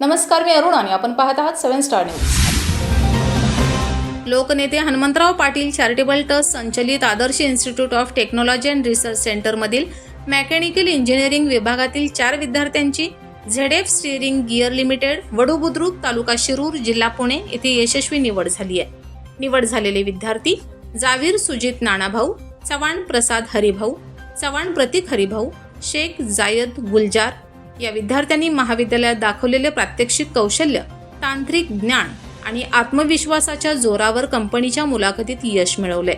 नमस्कार मी अरुण आणि आपण पाहत आहात सेव्हन स्टार न्यूज. लोकनेते हनुमंतराव पाटील चॅरिटेबल ट्रस्ट संचलित Adarsh institute of technology and research सेंटरमधील mechanical engineering विभागातील चार विद्यार्थ्यांची ZF steering gear limited Vadu Budruk taluka Shirur जिल्हा पुणे येथे यशस्वी निवड झाली आहे. निवड झालेले विद्यार्थी जावीर सुजित नाणाभाऊ चव्हाण प्रसाद हरिभाऊ चव्हाण प्रतीक हरिभाऊ शेख जायद गुलजार या विद्यार्थ्यांनी महाविद्यालयात दाखवलेले प्रात्यक्षिक कौशल्य तांत्रिक ज्ञान आणि आत्मविश्वासाच्या जोरावर कंपनीच्या मुलाखतीत यश मिळवले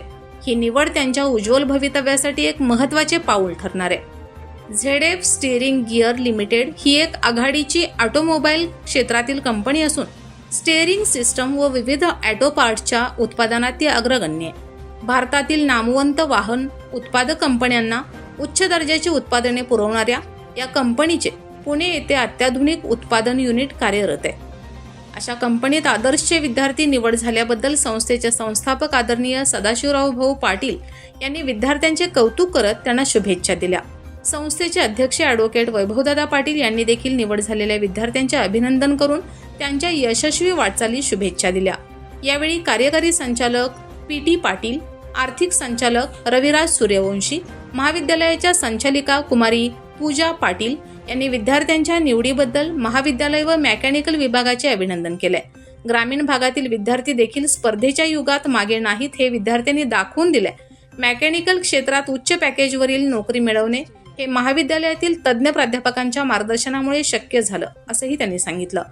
ही निवड त्यांच्या उज्ज्वल भवितव्यासाठी एक महत्त्वाचे पाऊल ठरणार आहे. Z F steering gear limited ही एक आघाडीची ऑटोमोबाईल क्षेत्रातील कंपनी असून स्टेअरिंग सिस्टम व विविध ऑटो पार्टच्या उत्पादनात ती अग्रगण्य आहे. भारतातील नामवंत वाहन उत्पादक कंपन्यांना उच्च दर्जाची उत्पादने पुरवणाऱ्या या कंपनीचे पुणे येथे अत्याधुनिक उत्पादन युनिट कार्यरत आहे. अशा कंपनीत आदर्शचे विद्यार्थी निवड झाल्याबद्दल संस्थेचे संस्थापक आदरणीय सदाशिवराव भाऊ पाटील यांनी विद्यार्थ्यांचे कौतुक करत त्यांना शुभेच्छा दिल्या. संस्थेचे अध्यक्ष ॲडव्होकेट वैभवदादा पाटील यांनी देखील निवड झालेल्या विद्यार्थ्यांचे अभिनंदन करून त्यांच्या यशस्वी वाटचाली शुभेच्छा दिल्या. यावेळी कार्यकारी संचालक पी टी पाटील आर्थिक संचालक रविराज सूर्यवंशी महाविद्यालयाच्या संचालिका कुमारी पूजा पाटील यांनी विद्यार्थ्यांच्या निवडीबद्दल महाविद्यालय व मेकॅनिकल विभागाचे अभिनंदन केले ग्रामीण भागातील विद्यार्थी देखील स्पर्धेच्या युगात मागे नाहीत हे विद्यार्थ्यांनी दाखवून दिले मेकॅनिकल क्षेत्रात उच्च पॅकेजवरील नोकरी मिळवणे हे महाविद्यालयातील तज्ज्ञ प्राध्यापकांच्या मार्गदर्शनामुळे शक्य झालं असंही त्यांनी सांगितलं.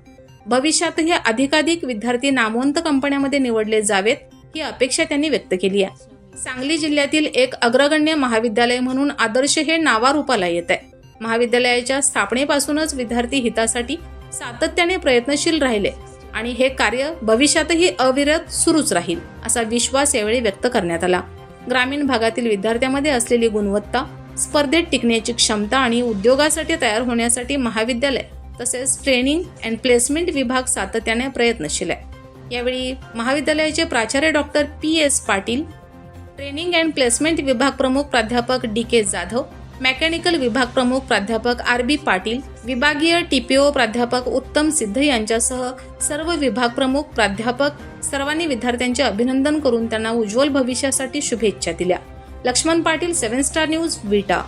भविष्यातही अधिकाधिक विद्यार्थी नामवंत कंपन्यांमध्ये निवडले जावेत ही अपेक्षा त्यांनी व्यक्त केली आहे. सांगली जिल्ह्यातील एक अग्रगण्य महाविद्यालय म्हणून आदर्श हे नावारूपाला येत आहे. महाविद्यालयाच्या स्थापनेपासूनच विद्यार्थी हितासाठी सातत्याने प्रयत्नशील राहिले आणि हे कार्य भविष्यातही अविरत सुरूच राहील असा विश्वास यावेळी व्यक्त करण्यात आला. ग्रामीण भागातील विद्यार्थ्यांमध्ये असलेली गुणवत्ता स्पर्धेत टिकण्याची क्षमता आणि उद्योगासाठी तयार होण्यासाठी महाविद्यालय तसेच ट्रेनिंग अँड प्लेसमेंट विभाग सातत्याने प्रयत्नशील आहे. यावेळी महाविद्यालयाचे प्राचार्य doctor P S Patil training and placement विभाग प्रमुख प्राध्यापक डी के जाधव मेकॅनिकल विभाग प्रमुख प्राध्यापक आर बी पाटील विभागीय टीपीओ प्राध्यापक उत्तम सिद्ध यांच्यासह सर्व विभाग प्रमुख प्राध्यापक सर्वांनी विद्यार्थ्यांचे अभिनंदन करून त्यांना उज्ज्वल भविष्यासाठी शुभेच्छा दिल्या. Laxman Patil seven star news Vita.